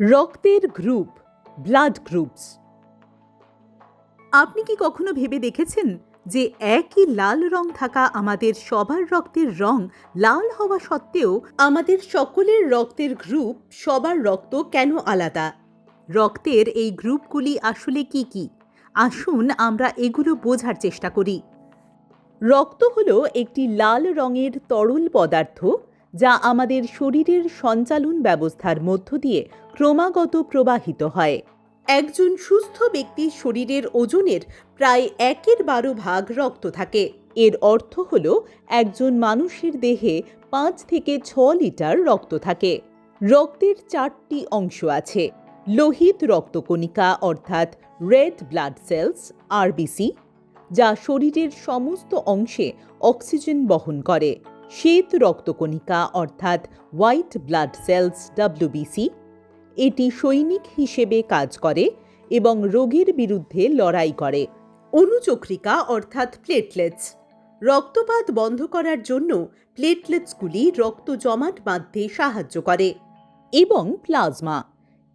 রক্তের group blood groups আপনি কি কখনো ভেবে দেখেছেন যে একই লাল রং থাকা আমাদের সবার রক্তের রং লাল হওয়া সত্ত্বেও আমাদের সকলের রক্তের গ্রুপ, সবার রক্ত কেন আলাদা? রক্তের এই গ্রুপগুলি আসলে কি কি? আসুন আমরা এগুলো বোঝার চেষ্টা করি। রক্ত হলো একটি লাল রঙের তরল পদার্থ যা আমাদের শরীরের সঞ্চালন ব্যবস্থার মধ্য দিয়ে ক্রমাগত প্রবাহিত হয়। একজন সুস্থ ব্যক্তির শরীরের ওজনের প্রায় একের বারো ভাগ রক্ত থাকে। এর অর্থ হল একজন মানুষের দেহে পাঁচ থেকে ছ লিটার রক্ত থাকে। রক্তের চারটি অংশ আছে। লোহিত রক্তকণিকা অর্থাৎ রেড ব্লাড সেলস আরবিসি যা শরীরের সমস্ত অংশে অক্সিজেন বহন করে। শ্বেত রক্তকণিকা অর্থাৎ হোয়াইট ব্লাড সেলস ডাব্লিউবিসি এটি সৈনিক হিসেবে কাজ করে এবং রোগের বিরুদ্ধে লড়াই করে। অনুচক্রিকা অর্থাৎ প্লেটলেটস। রক্তপাত বন্ধ করার জন্য প্লেটলেটসগুলি রক্ত জমাট বাঁধতে সাহায্য করে এবং প্লাজমা।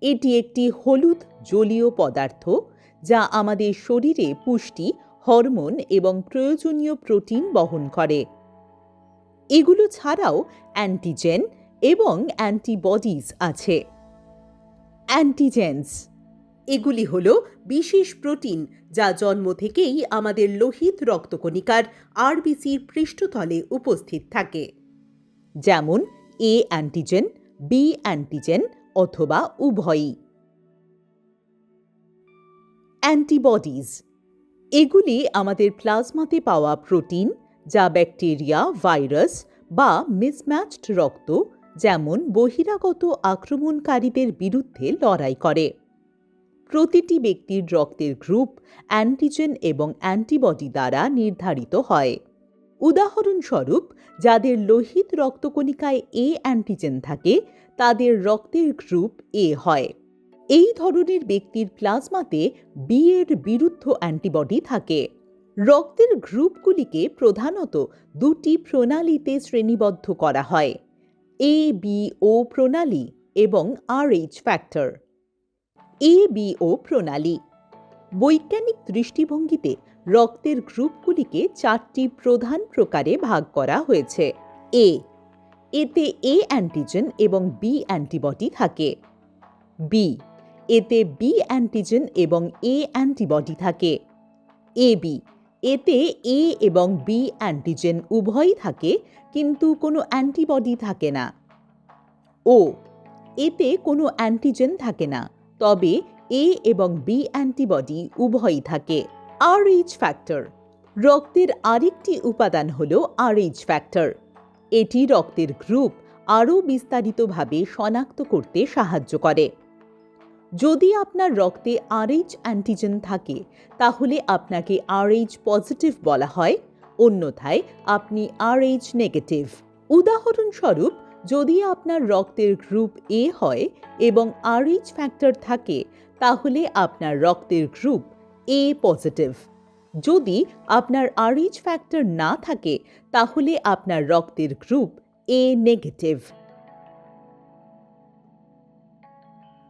এটি একটি হলুদ জলীয় পদার্থ যা আমাদের শরীরে পুষ্টি, হরমোন এবং প্রয়োজনীয় প্রোটিন বহন করে। এগুলো ছাড়াও অ্যান্টিজেন এবং অ্যান্টিবডিজ আছে। অ্যান্টিজেন্স এগুলি হল বিশেষ প্রোটিন যা জন্ম থেকেই আমাদের লোহিত রক্তকণিকার আরবিসির পৃষ্ঠতলে উপস্থিত থাকে। যেমন এ অ্যান্টিজেন বি অ্যান্টিজেন অথবা উভয়ই। অ্যান্টিবডিজ এগুলি আমাদের প্লাজমাতে পাওয়া প্রোটিন যা ব্যাকটেরিয়া, ভাইরাস বা মিসম্যাচড রক্ত, যেমন বহিরাগত আক্রমণকারীদের বিরুদ্ধে লড়াই করে। প্রতিটি ব্যক্তির রক্তের গ্রুপ অ্যান্টিজেন এবং অ্যান্টিবডি দ্বারা নির্ধারিত হয়। উদাহরণস্বরূপ, যাদের লোহিত রক্তকণিকায় এ অ্যান্টিজেন থাকে, তাদের রক্তের গ্রুপ এ হয়। এই ধরনের ব্যক্তির প্লাজমাতে বি এর বিরুদ্ধ অ্যান্টিবডি থাকে। রক্তের গ্রুপগুলিকে প্রধানত দুটি প্রণালীতে শ্রেণীবদ্ধ করা হয় এ বি ও প্রণালী এবং Rh factor A B O প্রণালী বৈজ্ঞানিক দৃষ্টিভঙ্গিতে রক্তের গ্রুপগুলিকে চারটি প্রধান প্রকারে ভাগ করা হয়েছে। এ এতে এ অ্যান্টিজেন এবং বি অ্যান্টিবডি থাকে। বি এতে বি অ্যান্টিজেন এবং এ অ্যান্টিবডি থাকে। এ বি এতে এ এবং বি অ্যান্টিজেন উভয়ই থাকে, কিন্তু কোনো অ্যান্টিবডি থাকে না। ও, এতে কোনো অ্যান্টিজেন থাকে না, তবে এ এবং বি অ্যান্টিবডি উভয়ই থাকে। আরএইচ ফ্যাক্টর রক্তের আরেকটি উপাদান হল আরএইচ ফ্যাক্টর এটি রক্তের গ্রুপ আরও বিস্তারিতভাবে শনাক্ত করতে সাহায্য করে। যদি আপনার রক্তে আরএইচ অ্যান্টিজেন থাকে, তাহলে আপনাকে আরএইচ পজিটিভ বলা হয়। অন্যথায়, আপনি আরএইচ নেগেটিভ উদাহরণস্বরূপ, যদি আপনার রক্তের গ্রুপ এ হয় এবং আরএইচ ফ্যাক্টর থাকে, তাহলে আপনার রক্তের গ্রুপ এ পজিটিভ যদি আপনার আরএইচ ফ্যাক্টর না থাকে, তাহলে আপনার রক্তের গ্রুপ এ নেগেটিভ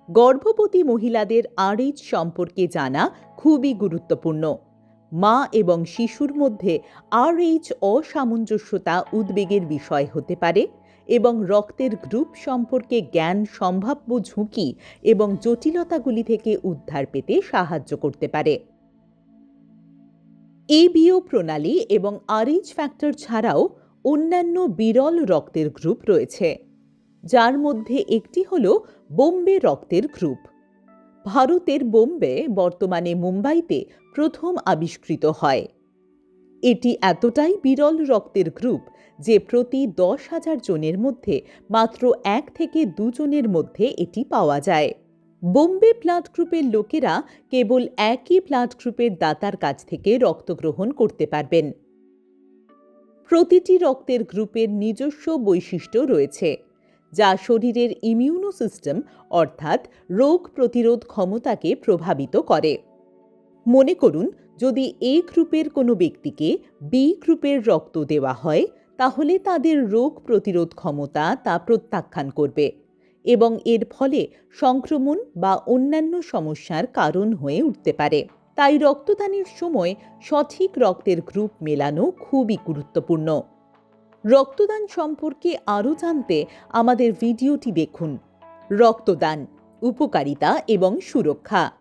গর্ভবতী মহিলাদের আরএইচ সম্পর্কে জানা খুবই গুরুত্বপূর্ণ। মা এবং শিশুর মধ্যে আরএইচ অসামঞ্জস্যতা উদ্বেগের বিষয় হতে পারে এবং রক্তের গ্রুপ সম্পর্কে জ্ঞান সম্ভাব্য ঝুঁকি এবং জটিলতাগুলি থেকে উদ্ধার পেতে সাহায্য করতে পারে। এবিও প্রণালী এবং আরএইচ ফ্যাক্টর ছাড়াও অন্যান্য বিরল রক্তের গ্রুপ রয়েছে, যার মধ্যে একটি হল বোম্বে রক্তের গ্রুপ। ভারতের বোম্বে বর্তমানে মুম্বাইতে প্রথম আবিষ্কৃত হয়। এটি এতটাই বিরল রক্তের গ্রুপ যে প্রতি দশ হাজার জনের মধ্যে মাত্র এক থেকে দুজনের মধ্যে এটি পাওয়া যায়। বোম্বে ব্লাড গ্রুপের লোকেরা কেবল একই ব্লাড গ্রুপের দাতার কাছ থেকে রক্ত গ্রহণ করতে পারবেন। প্রতিটি রক্তের গ্রুপের নিজস্ব বৈশিষ্ট্য রয়েছে। যা শরীরের ইমিউনো সিস্টেম, অর্থাৎ রোগ প্রতিরোধ ক্ষমতাকে প্রভাবিত করে। মনে করুন, যদি এ গ্রুপের কোনো ব্যক্তিকে বি গ্রুপের রক্ত দেওয়া হয়, তাহলে তাদের রোগ প্রতিরোধ ক্ষমতা তা প্রত্যাখ্যান করবে এবং এর ফলে সংক্রমণ বা অন্যান্য সমস্যার কারণ হয়ে উঠতে পারে। তাই রক্তদানের সময় সঠিক রক্তের গ্রুপ মেলানো খুবই গুরুত্বপূর্ণ। রক্তদান সম্পর্কে আরও জানতে আমাদের ভিডিওটি দেখুন। রক্তদান, উপকারিতা এবং সুরক্ষা।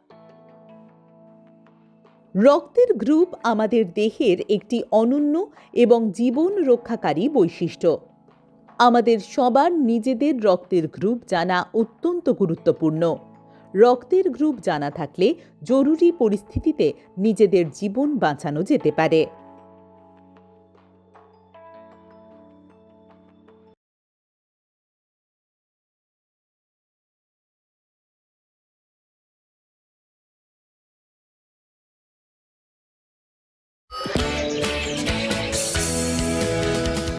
রক্তের গ্রুপ আমাদের দেহের একটি অনন্য এবং জীবন রক্ষাকারী বৈশিষ্ট্য। আমাদের সবার নিজেদের রক্তের গ্রুপ জানা অত্যন্ত গুরুত্বপূর্ণ। রক্তের গ্রুপ জানা থাকলে জরুরি পরিস্থিতিতে নিজেদের জীবন বাঁচানো যেতে পারে।